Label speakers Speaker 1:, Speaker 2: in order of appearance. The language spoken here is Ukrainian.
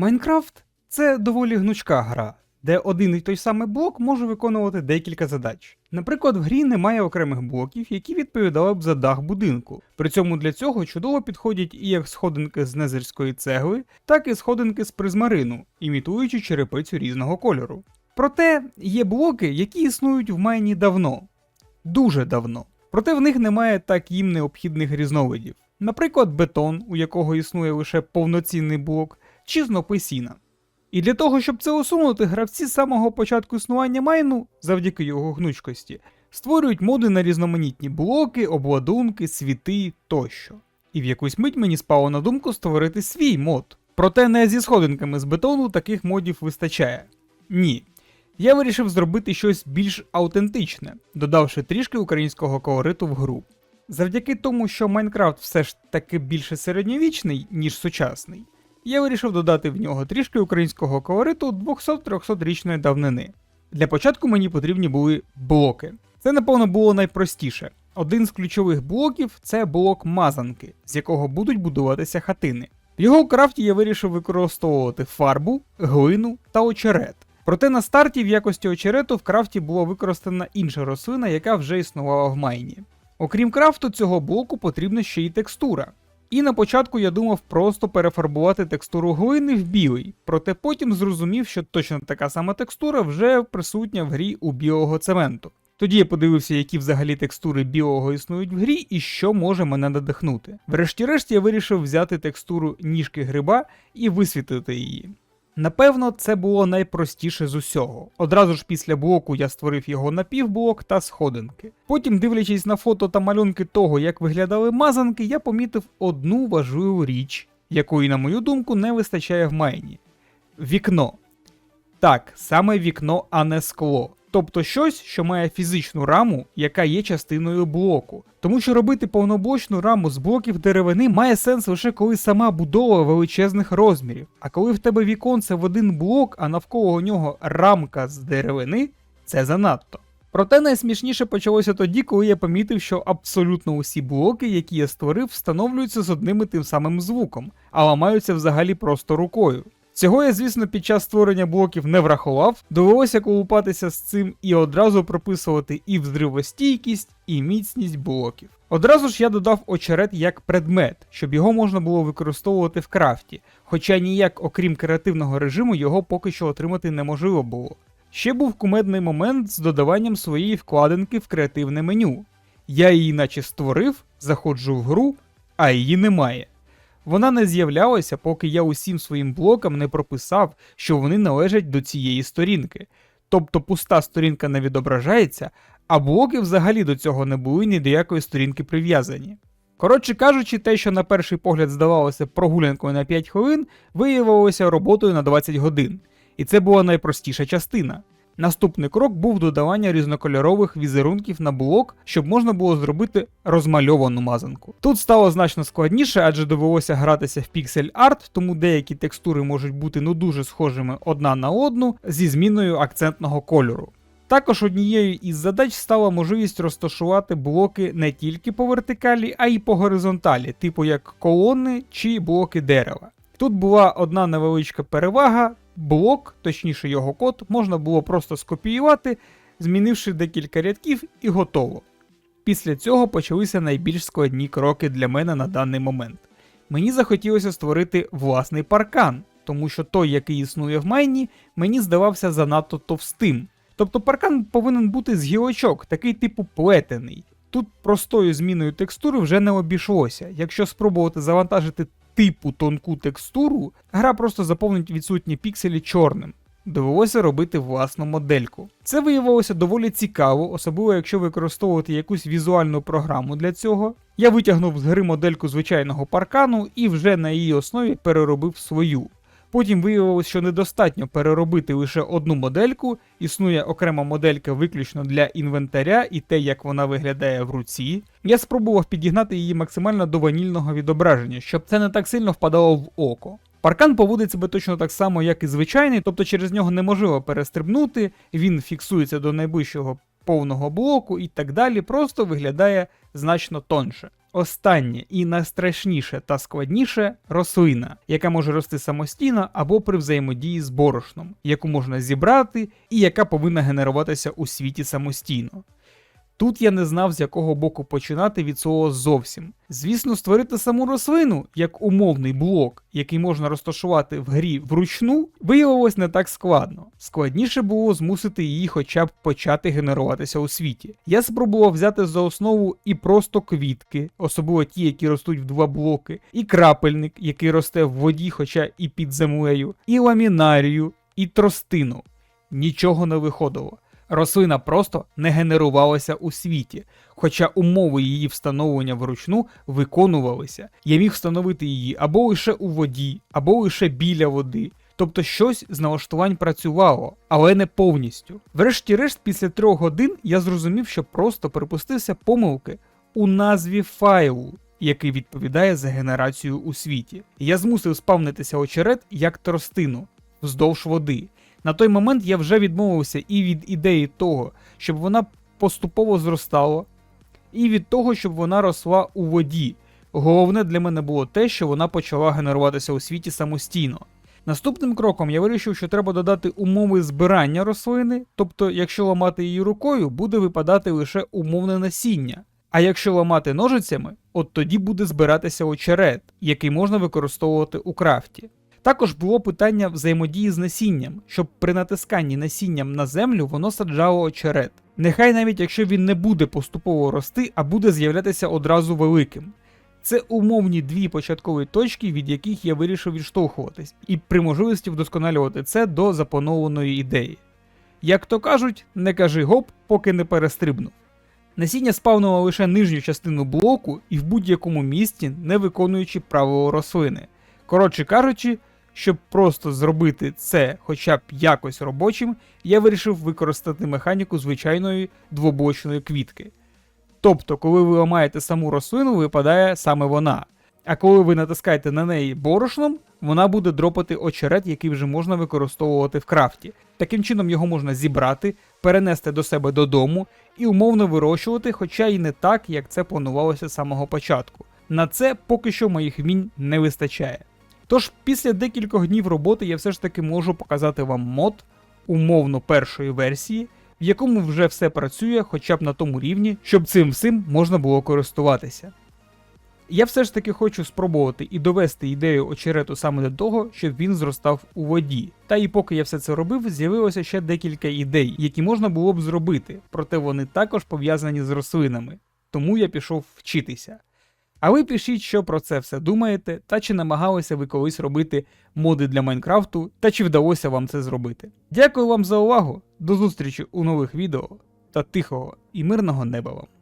Speaker 1: Майнкрафт це доволі гнучка гра, де один і той самий блок може виконувати декілька задач. Наприклад, в грі немає окремих блоків, які відповідали б за дах будинку. При цьому для цього чудово підходять і як сходинки з незерської цегли, так і сходинки з призмарину, імітуючи черепицю різного кольору. Проте є блоки, які існують в майні давно, дуже давно. Проте в них немає так їм необхідних різновидів. Наприклад, бетон, у якого існує лише повноцінний блок, чи сіна. І для того, щоб це усунути, гравці з самого початку існування майну, завдяки його гнучкості, створюють моди на різноманітні блоки, обладунки, світи тощо. І в якусь мить мені спало на думку створити свій мод. Проте не зі сходинками з бетону таких модів вистачає. Ні. Я вирішив зробити щось більш аутентичне, додавши трішки українського колориту в гру. Завдяки тому, що Майнкрафт все ж таки більше середньовічний, ніж сучасний, я вирішив додати в нього трішки українського колориту 200-300 річної давнини. Для початку мені потрібні були блоки. Це, напевно, було найпростіше. Один з ключових блоків це блок мазанки, з якого будуть будуватися хатини. В його крафті я вирішив використовувати фарбу, глину та очерет. Проте на старті в якості очерету в крафті була використана інша рослина, яка вже існувала в майні. Окрім крафту, цього блоку потрібна ще й текстура. І на початку я думав просто перефарбувати текстуру глини в білий, проте потім зрозумів, що точно така сама текстура вже присутня в грі у білого цементу. Тоді я подивився, які взагалі текстури білого існують в грі і що може мене надихнути. Врешті-решт я вирішив взяти текстуру ніжки гриба і висвітлити її. Напевно, це було найпростіше з усього. Одразу ж після блоку я створив його напівблок та сходинки. Потім, дивлячись на фото та малюнки того, як виглядали мазанки, я помітив одну важливу річ, якої, на мою думку, не вистачає в майні: вікно. Так, саме вікно, а не скло. Тобто щось, що має фізичну раму, яка є частиною блоку. Тому що робити повноблочну раму з блоків деревини має сенс лише коли сама будова величезних розмірів. А коли в тебе віконце в один блок, а навколо нього рамка з деревини, це занадто. Проте найсмішніше почалося тоді, коли я помітив, що абсолютно усі блоки, які я створив, встановлюються з одним і тим самим звуком, а ламаються взагалі просто рукою. Цього я, звісно, під час створення блоків не врахував, довелося колупатися з цим і одразу прописувати і взривостійкість, і міцність блоків. Одразу ж я додав очерет як предмет, щоб його можна було використовувати в крафті, хоча ніяк, окрім креативного режиму, його поки що отримати неможливо було. Ще був кумедний момент з додаванням своєї вкладинки в креативне меню. Я її наче створив, заходжу в гру, а її немає. Вона не з'являлася, поки я усім своїм блокам не прописав, що вони належать до цієї сторінки. Тобто пуста сторінка не відображається, а блоки взагалі до цього не були ні до якої сторінки прив'язані. Коротше кажучи, те, що на перший погляд здавалося прогулянкою на 5 хвилин, виявилося роботою на 20 годин. І це була найпростіша частина. Наступний крок був додавання різнокольорових візерунків на блок, щоб можна було зробити розмальовану мазанку. Тут стало значно складніше, адже довелося гратися в піксель арт, тому деякі текстури можуть бути ну дуже схожими одна на одну зі зміною акцентного кольору. Також однією із задач стала можливість розташувати блоки не тільки по вертикалі, а й по горизонталі, типу як колони чи блоки дерева. Тут була одна невеличка перевага, блок, точніше його код, можна було просто скопіювати, змінивши декілька рядків і готово. Після цього почалися найбільш складні кроки для мене на даний момент. Мені захотілося створити власний паркан, тому що той, який існує в майні, мені здавався занадто товстим. Тобто паркан повинен бути з гілочок, такий типу плетений. Тут простою зміною текстури вже не обійшлося. Якщо спробувати завантажити типу тонку текстуру, гра просто заповнить відсутні пікселі чорним. Довелося робити власну модельку. Це виявилося доволі цікаво, особливо якщо використовувати якусь візуальну програму для цього. Я витягнув з гри модельку звичайного паркану і вже на її основі переробив свою. Потім виявилось, що недостатньо переробити лише одну модельку, існує окрема моделька виключно для інвентаря і те, як вона виглядає в руці. Я спробував підігнати її максимально до ванільного відображення, щоб це не так сильно впадало в око. Паркан поводить себе точно так само, як і звичайний, тобто через нього неможливо перестрибнути, він фіксується до найближчого повного блоку і так далі, просто виглядає значно тонше. Останнє і найстрашніше та складніше рослина, яка може рости самостійно або при взаємодії з борошном, яку можна зібрати і яка повинна генеруватися у світі самостійно. Тут я не знав, з якого боку починати від слова зовсім. Звісно, створити саму рослину як умовний блок, який можна розташувати в грі вручну, виявилось не так складно. Складніше було змусити її хоча б почати генеруватися у світі. Я спробував взяти за основу і просто квітки, особливо ті, які ростуть в два блоки, і крапельник, який росте в воді, хоча і під землею, і ламінарію, і тростину. Нічого не виходило. Рослина просто не генерувалася у світі, хоча умови її встановлення вручну виконувалися. Я міг встановити її або лише у воді, або лише біля води. Тобто щось з налаштувань працювало, але не повністю. Врешті-решт, після трьох годин я зрозумів, що просто припустився помилки у назві файлу, який відповідає за генерацію у світі. Я змусив спавнитися очерет як тростину вздовж води. На той момент я вже відмовився і від ідеї того, щоб вона поступово зростала, і від того, щоб вона росла у воді. Головне для мене було те, що вона почала генеруватися у світі самостійно. Наступним кроком я вирішив, що треба додати умови збирання рослини, тобто, якщо ламати її рукою, буде випадати лише умовне насіння. А якщо ламати ножицями, от тоді буде збиратися очерет, який можна використовувати у крафті. Також було питання взаємодії з насінням, щоб при натисканні насінням на землю воно саджало очерет. Нехай навіть якщо він не буде поступово рости, а буде з'являтися одразу великим. Це умовні дві початкові точки, від яких я вирішив відштовхуватись, і при можливості вдосконалювати це до запланованої ідеї. Як то кажуть, не кажи гоп, поки не перестрибнув. Насіння спавнило лише нижню частину блоку і в будь-якому місці, не виконуючи правило рослини. Коротше кажучи, щоб просто зробити це хоча б якось робочим, я вирішив використати механіку звичайної двобочної квітки. Тобто, коли ви ламаєте саму рослину, випадає саме вона. А коли ви натискаєте на неї борошном, вона буде дропати очерет, який вже можна використовувати в крафті. Таким чином його можна зібрати, перенести до себе додому і умовно вирощувати, хоча й не так, як це планувалося з самого початку. На це поки що моїх вмінь не вистачає. Тож після декількох днів роботи я все ж таки можу показати вам мод умовно першої версії, в якому вже все працює хоча б на тому рівні, щоб цим всім можна було користуватися. Я все ж таки хочу спробувати і довести ідею очерету саме до того, щоб він зростав у воді. Та і поки я все це робив, з'явилося ще декілька ідей, які можна було б зробити, проте вони також пов'язані з рослинами. Тому я пішов вчитися. А ви пишіть, що про це все думаєте, та чи намагалися ви колись робити моди для Майнкрафту, та чи вдалося вам це зробити. Дякую вам за увагу, до зустрічі у нових відео та тихого і мирного неба вам.